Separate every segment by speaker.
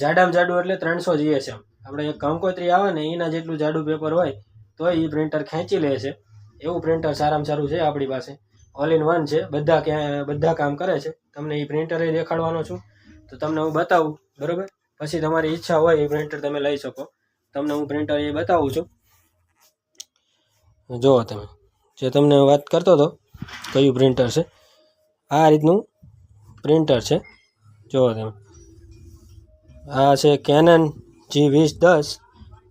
Speaker 1: જાડામાં જાડું એટલે ત્રણસો જીએસએમ આપણે કંકોત્રી આવે ને એના જેટલું જાડું પેપર હોય, તો એ પ્રિન્ટર ખેંચી લે છે. એવું પ્રિન્ટર સારામાં સારું છે આપણી પાસે. ઓલ ઇન વન છે. બધા ક્યાં બધા કામ કરે છે. તમને એ પ્રિન્ટર દેખાડવાનો છું. તો તમને હું બતાવું, બરાબર? પછી તમારી ઈચ્છા હોય એ પ્રિન્ટર તમે લઈ શકો. તમને હું પ્રિન્ટર એ બતાવું છું. જુઓ તમે, જે તમને વાત કરતો હતો, કયું પ્રિન્ટર છે? આ રીતનું પ્રિન્ટર છે. જુઓ તમે. આ છે કેનન જી વીસ દસ.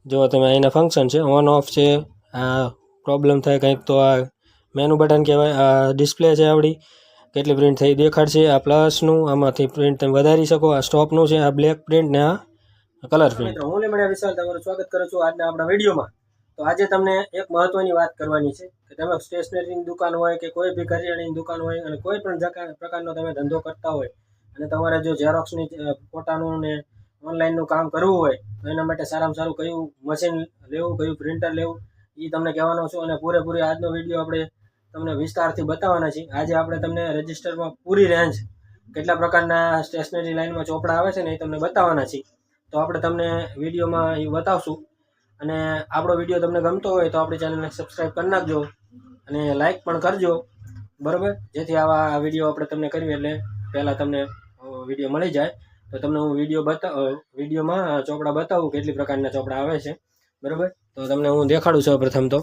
Speaker 1: જો તમે એના ફંક્શન છે ઓન ઓફ છે, આ પ્રોબ્લેમ થાય કંઈક, તો આ મેનુ બટન કહેવાય, આ ડિસ્પ્લે છે આપણી. કેટલી પ્રિન્ટ થઈ દેખાડશે, આ પ્લસનું આમાંથી પ્રિન્ટ તમે વધારી શકો, આ સ્ટોપનું છે, આ બ્લેક પ્રિન્ટ ને આ કલર પ્રિન્ટ હું લીમડિયા વિશાલ, તમારું સ્વાગત કરું છું આજના આપણા વિડીયોમાં. તો આજે તમને એક મહત્વની વાત કરવાની છે, કે તમે સ્ટેશનરીની દુકાન હોય, કે કોઈ બી કરિયાણાની દુકાન હોય, અને કોઈ પણ પ્રકારનો તમે ધંધો કરતા હોય, અને તમારે જો ઝેરોક્સની ફોટાનું ને ઓનલાઈનનું કામ કરવું હોય, તો એના માટે સારામાં સારું કયું મશીન લેવું, કયું પ્રિન્ટર લેવું એ તમને કહેવાનો છું. અને પૂરેપૂરી આજનો વીડિયો આપણે તમને વિસ્તારથી બતાવવાના છીએ. આજે આપણે તમને રજિસ્ટરમાં પૂરી રેન્જ કેટલા પ્રકારના સ્ટેશનરી લાઇનમાં ચોપડા આવે છે ને એ તમને બતાવવાના છીએ. તો આપણે તમને વિડીયોમાં એ બતાવશું. અને આપણો વીડિયો તમને ગમતો હોય તો આપણી ચેનલને સબસ્ક્રાઈબ કરી નાખજો અને લાઈક પણ કરજો. બરાબર? જેથી આવા વીડિયો આપણે તમને કરીએ એટલે પહેલાં તમને વીડિયો મળી જાય. તો તમને હું વીડિયો બતા વિડીયોમાં ચોપડા બતાવું કેટલી પ્રકારના ચોપડા આવે છે. બરાબર? તો તમને હું દેખાડું છું પ્રથમ તો.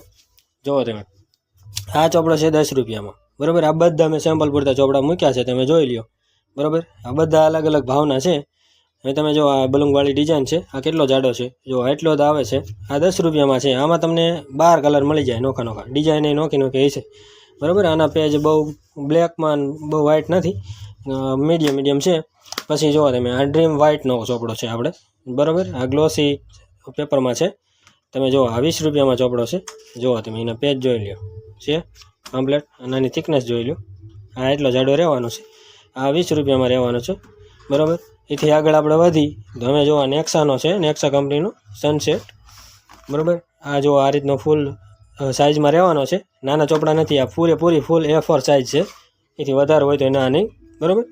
Speaker 1: જુઓ તમે. આ ચોપડો છે દસ રૂપિયામાં. બરાબર? આ બધા મેં સેમ્પલ પૂરતા ચોપડા મૂક્યા છે, તમે જોઈ લ્યો. બરાબર? આ બધા અલગ અલગ ભાવના છે. હવે તમે જો આ બલુંગવાળી ડિઝાઇન છે, આ કેટલો જાડો છે? જો એટલો જ આવે છે. આ દસ રૂપિયામાં છે. આમાં તમને બાર કલર મળી જાય નોખા નોખા. ડિઝાઇન એ નોખી નોખી છે બરાબર? આના પેજ બહુ બ્લેકમાં બહુ વ્હાઇટ નથી. મીડિયમ મીડિયમ છે. પછી જુઓ તમે, આ ડ્રીમ વ્હાઇટનો ચોપડો છે આપણે, બરાબર? આ ગ્લોસી પેપરમાં છે. તમે જુઓ, આ વીસ રૂપિયામાં ચોપડો છે. જુઓ તમે, એના પેજ જોઈ લ્યો. છે? કમ્પ્લેટ અને આની થિકનેસ જોઈ લો આ એટલો જાડો રહેવાનો છે. આ વીસ રૂપિયામાં રહેવાનો છે. બરાબર? એથી આગળ આપણે વધી, તો અમે જુઓ નેક્સાનો છે. નેક્સા કંપનીનો સનસેટ બરાબર? આ જો આ રીતનો ફૂલ સાઇઝમાં રહેવાનો છે. નાના ચોપડા નથી, આ પૂરેપૂરી ફૂલ એ ફોર સાઇઝ છે. એથી વધારે હોય તો ના નહીં. બરાબર?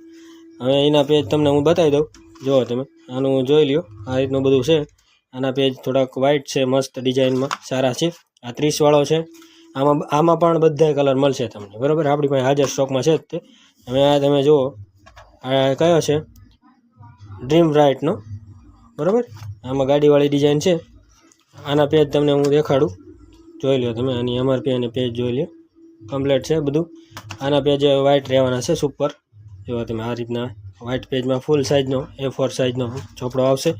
Speaker 1: હવે એના પેજ તમને હું બતાવી દઉં. જુઓ તમે, આનું જોઈ લ્યો, આ રીતનું બધું છે. આના પેજ થોડાક વ્હાઇટ છે, મસ્ત ડિઝાઇનમાં સારા છે. આ ત્રીસવાળો છે. આમાં આમાં પણ બધા કલર મળશે તમને, બરાબર? આપણી પાસે હાજર સ્ટોકમાં છે જ તે. હવે આ તમે જુઓ, આ કયો છે? ડ્રીમ રાઇટનો બરાબર? આમાં ગાડીવાળી ડિઝાઇન છે. આના પેજ તમને હું દેખાડું. જોઈ લો તમે, આની એમઆરપી અને પેજ જોઈ લો કમ્પ્લેટ છે બધું. આના પેજ વ્હાઇટ રહેવાના છે સુપર જો તમે આ રીતના વ્હાઇટ પેજમાં ફૂલ સાઇઝનો એ ફોર સાઇઝનો ચોપડો આવશે.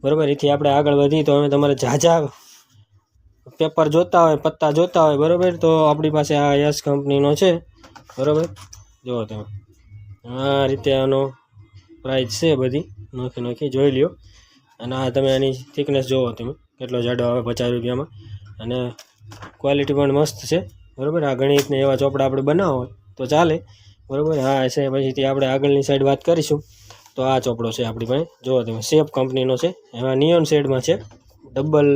Speaker 1: બરાબર? એથી આપણે આગળ વધી તો હવે તમારે ઝાઝા પેપર જોતા હોય, પત્તા જોતા હોય, બરાબર? તો આપણી પાસે આ યસ કંપનીનો છે. બરાબર? જુઓ તમે. આ રીતે આનો પ્રાઇસ છે બધી. નોખી નોખી જોઈ લ્યો. અને આ તમે આની થિકનેસ જુઓ તમે. કેટલો જાડો આવે પચાસ રૂપિયામાં. અને ક્વોલિટી પણ મસ્ત છે. બરાબર? આ ગણિતને એવા ચોપડા આપણે બનાવો તો ચાલે. બરાબર? હા છે. પછીથી આપણે આગળની સાઈડ વાત કરીશું. તો આ ચોપડો છે આપણી પાસે. જુઓ તમે સેફ કંપનીનો છે. એમાં નિયોન શેડમાં છે. ડબલ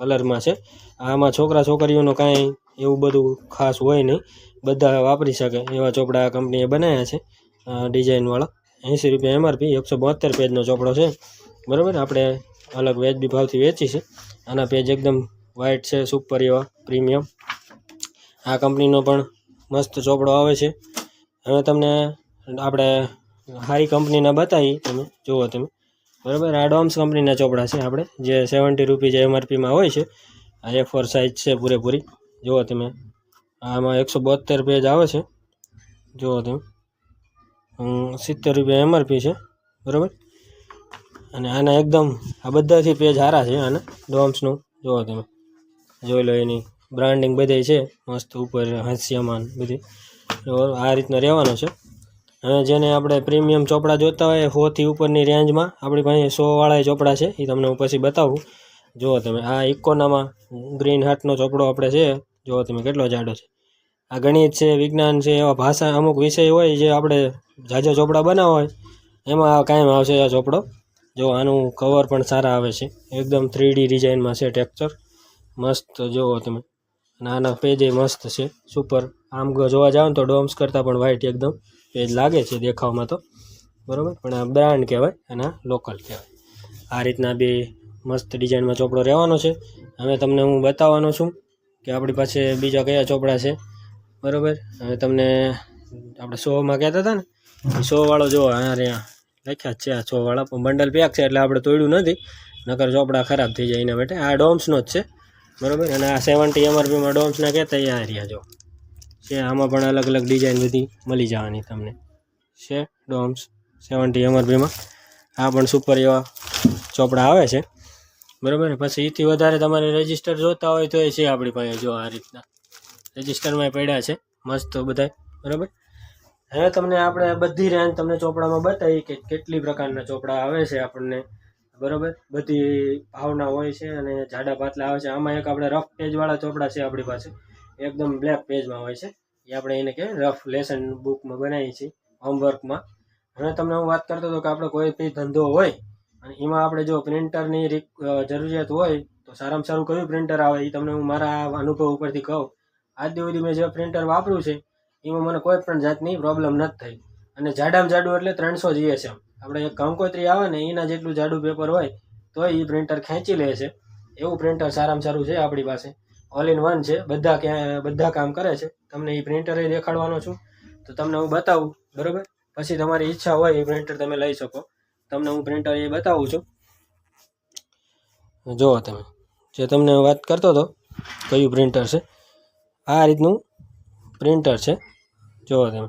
Speaker 1: કલરમાં છે. આમાં છોકરા છોકરીઓનો કાંઈ એવું બધું ખાસ હોય નહીં. બધા વાપરી શકે. એવા ચોપડા આ કંપનીએ બનાવ્યા છે. ડિઝાઇનવાળા એંસી રૂપિયા એમઆરપી એકસો બોતેર પેજનો ચોપડો છે. બરાબર? આપણે અલગ વ્યાજબી ભાવથી વેચી છે. આના પેજ એકદમ વ્હાઇટ છે સુપર એવા પ્રીમિયમ આ કંપનીનો પણ મસ્ત ચોપડો આવે છે. હવે તમને આપણે સારી કંપનીના બતાવી તમે, જુઓ તમે. બરાબર? આ ડોમ્સ કંપનીના ચોપડા છે આપણે, જે સેવન્ટી રૂપીઝ એમઆરપીમાં હોય છે. આ એ ફોર સાઇઝ છે પૂરેપૂરી. જુઓ તમે. આમાં એકસો બોતેર પેજ આવે છે. જુઓ તમે. સિત્તેર રૂપિયા એમઆરપી છે. બરાબર? અને આના એકદમ, આ બધાથી પેજ સારા છે આના ડોમ્સનું. જુઓ તમે. જોઈ લો એની બ્રાન્ડિંગ બધી છે. મસ્ત ઉપર હાસ્યમાન બધી. આ રીતનો રહેવાનો છે. હવે જેને આપણે પ્રીમિયમ ચોપડા જોતા હોય સોથી ઉપરની રેન્જમાં, આપણી પાસે સોવાળા ચોપડા છે, એ તમને હું પછી બતાવું. જુઓ તમે, આ ઇકોનામાં ગ્રીન હાર્ટનો ચોપડો આપણે છે, જુઓ તમે કેટલો જાડો છે. આ ગણિત છે, વિજ્ઞાન છે, એવા ભાષા અમુક વિષય હોય જે આપણે જાજો ચોપડા બનાવવા હોય, એમાં કાયમ આવશે આ ચોપડો. જો આનું કવર પણ સારા આવે છે. એકદમ થ્રી ડી ડિઝાઇનમાં છે ટેક્ચર મસ્ત, જુઓ તમે. અને આના પેજે મસ્ત છે સુપર આમ જોવા જાવ ને તો ડોમ્સ કરતાં પણ વ્હાઇટ એકદમ. પેજ લાગે છે દેખાવમાં તો. બરાબર? પણ આ બ્રાન્ડ કહેવાય અને લોકલ કહેવાય. આ રીતના બે મસ્ત ડિઝાઇનમાં ચોપડો રહેવાનો છે. હવે તમને હું બતાવવાનો છું કે આપણી પાસે બીજા કયા ચોપડા છે. બરાબર? હવે તમને આપણે શોમાં કહેતા હતા ને સોવાળો જો રહ્યા. લખ્યા જ છે આ સો વાળા, પણ બંડલ પેક છે એટલે આપણે તોડ્યું નથી. નકર ચોપડા ખરાબ થઈ જાય એના માટે. આ ડોમ્સનો જ છે. બરાબર? અને આ સેવન્ટી એમઆરપીમાં ડોમ્સના કહેતા અહીંયા રહ્યા જો. છે, આમાં પણ અલગ અલગ ડિઝાઇન બધી મળી જવાની તમને. છે, ડોમ્સ, સેવન્ટી એમઆરપીમાં આ પણ સુપર એવા ચોપડા આવે છે. બરાબર? પછી એથી વધારે તમારે રજિસ્ટર જોતા હોય તો એ છે આપણી પાસે જો આ રીતના. રજિસ્ટરમાં પડ્યા છે, મસ્ત બધા બરાબર? હવે તમને આપણે બધી રેન્જ તમને ચોપડામાં બતાવી કે કેટલી પ્રકારના ચોપડા આવે છે આપણને. બરાબર? બધી ભાવના હોય છે અને જાડા પાતલા આવે છે. આમાં એક આપણે રફ પેજવાળા ચોપડા છે આપણી પાસે. એકદમ બ્લેક પેજમાં હોય છે. એ આપણે એને કહેવાય રફ લેસન બુકમાં બનાવીએ છીએ હોમવર્કમાં હવે તમને હું વાત કરતો હતો કે આપણે કોઈ બી ધંધો હોય, અને એમાં આપણે જો પ્રિન્ટરની જરૂરિયાત હોય, તો સારામાં સારું કયું પ્રિન્ટર આવે એ તમને હું મારા અનુભવ ઉપરથી કહું. આજ સુધી મેં જે પ્રિન્ટર વાપર્યું છે, એમાં મને કોઈ પણ જાતની પ્રોબ્લેમ નથી થઈ. અને જાડામાં જાડું એટલે ત્રણસો જીએસએમ આપણે એક કંકોત્રી આવે ને, એના જેટલું જાડું પેપર હોય, તો એ પ્રિન્ટર ખેંચી લે છે. એવું પ્રિન્ટર સારામાં સારું છે આપણી પાસે. ઓલ ઇન વન છે. બધા ક્યાં બધા કામ કરે છે. તમને એ પ્રિન્ટર દેખાડવાનો છું. તો તમને હું બતાવું, બરાબર? પછી તમારી ઈચ્છા હોય એ પ્રિન્ટર તમે લઈ શકો. તમને હું પ્રિન્ટર એ બતાવું છું. જુઓ તમે, જે તમને વાત કરતો હતો, કયું પ્રિન્ટર છે? આ રીતનું પ્રિન્ટર છે. જુઓ તમે.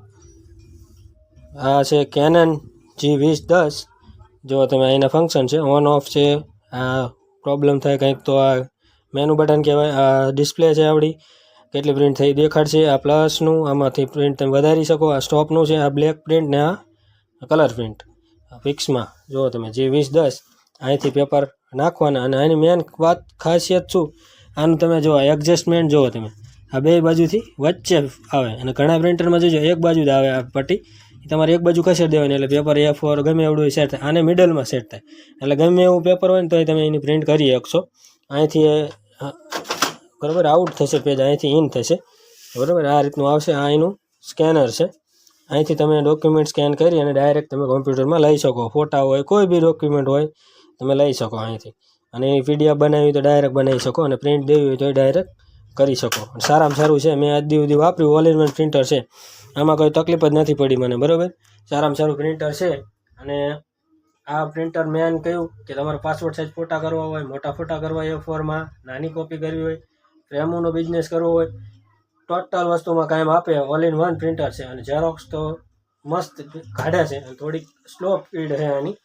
Speaker 1: આ છે કેનન જી વીસ દસ. જો તમે, અહીંના ફંક્શન છે. ઓન ઓફ છે. આ પ્રોબ્લેમ થાય કંઈક તો આ મેનુ બટન કહેવાય, આ ડિસ્પ્લે છે આપણી કેટલી પ્રિન્ટ થઈ દેખાડશે, આ પ્લસનું આમાંથી પ્રિન્ટ તમે વધારી શકો. આ સ્ટોપનું છે, આ બ્લેક પ્રિન્ટ ને આ કલર પ્રિન્ટ ફિક્સમાં જુઓ તમે, જે વીસ દસ, અહીંથી પેપર નાખવાના. અને આની મેન વાત ખાસિયત શું? આનું તમે જુઓ એડજસ્ટમેન્ટ જુઓ તમે. આ બે બાજુથી વચ્ચે આવે. અને ઘણા પ્રિન્ટરમાં જોજો, એક બાજુ જ આવે આ પટ્ટી. તમારે એક બાજુ ખસેડી દેવાની, એટલે પેપર એ ફોર ગમે એવડું સેટ થાય. આને મિડલમાં સેટ થાય. એટલે ગમે એવું પેપર હોય ને તો તમે એની પ્રિન્ટ કરી શકશો. અહીંથી બરાબર આઉટ થશે પેજ અહીંથી ઇન થશે. બરાબર? આ રીતનું આવશે, આ એનું સ્કેનર છે. અહીંથી તમે ડોક્યુમેન્ટ સ્કેન કરી અને ડાયરેક્ટ તમે કોમ્પ્યુટરમાં લઈ શકો. ફોટા હોય, કોઈ બી ડોક્યુમેન્ટ હોય, તમે લઈ શકો અહીંથી. અને એ પીડીએફ બનાવી તો ડાયરેક્ટ બનાવી શકો અને પ્રિન્ટ દેવી હોય તો ડાયરેક્ટ કરી શકો. સારામાં સારું છે, મેં આજ સુધી વાપર્યું ઓલ ઇન વન પ્રિન્ટર છે. આમાં કોઈ તકલીફ જ નથી પડી મને, બરાબર? સારામાં સારું પ્રિન્ટર છે અને આ પ્રિન્ટર મેન કહ્યું કે તમારે પાસપોર્ટ સાઇઝ ફોટા કરવા હોય, મોટા ફોટા કરવા હોય એ ફોરમાં નાની કોપી કરવી હોય ફ્રેમોનો બિઝનેસ કરવો હોય ટોટલ વસ્તુમાં કાયમ આપે ઓલ ઇન વન પ્રિન્ટર છે અને ઝેરોક્સ તો મસ્ત કાઢે છે અને થોડીક સ્લો સ્પીડ છે આની,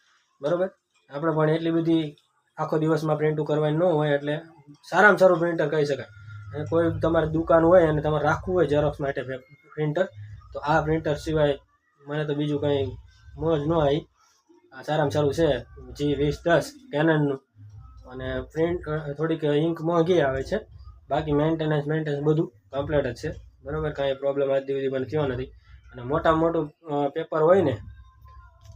Speaker 1: બરાબર? આપણે પણ એટલી બધી આખો દિવસમાં પ્રિન્ટું કરવાની ન હોય એટલે સારામાં સારું પ્રિન્ટર કહી શકાય. અને કોઈ તમારે દુકાન હોય અને તમારે રાખવું હોય ઝેરોક્સ માટે પ્રિન્ટર તો આ પ્રિન્ટર સિવાય મને તો બીજું કંઈ મોજ ન આવી. સારામાં સારું છે. જી વીસ દસ કેનનનું અને પ્રિન્ટ થોડીક ઇંક મોંઘી આવે છે. બાકી મેન્ટેનન્સ મેન્ટેનન્સ બધું કમ્પ્લીટ જ છે. બરાબર? કાંઈ પ્રોબ્લેમ આજ સુધી મને થયો નથી. અને મોટા મોટું પેપર હોય ને,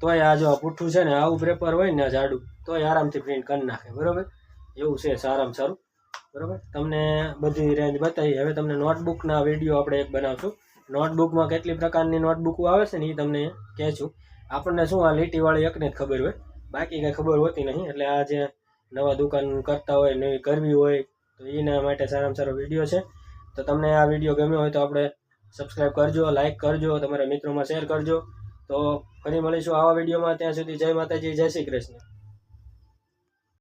Speaker 1: તોય આ જો આ પુઠ્ઠું છે ને, આવું પેપર હોય ને જાડું, તોય આરામથી પ્રિન્ટ કરી નાખે. બરાબર? એવું છે સારામાં સારું. બરાબર? તમને બધી રેન્જ બતાવી. હવે તમને નોટબુકના વીડિયો આપણે એક બનાવશું. નોટબુકમાં કેટલી પ્રકારની નોટબુકો આવે છે ને એ તમને કહેશું આપણને શું આ લીટીવાળી એકને જ ખબર હોય? બાકી કંઈ ખબર હોતી નહીં, એટલે આ જે નવા દુકાન કરતા હોય નવી કરવી હોય, તો એના માટે સારામાં સારો વીડિયો છે. તો તમને આ વીડિયો ગમ્યો હોય તો આપણે સબસ્ક્રાઈબ કરજો લાઇક કરજો, તમારા મિત્રોમાં શેર કરજો. તો ફરી મળીશું આવા વિડીયોમાં, ત્યાં સુધી જય માતાજી, જય શ્રી કૃષ્ણ.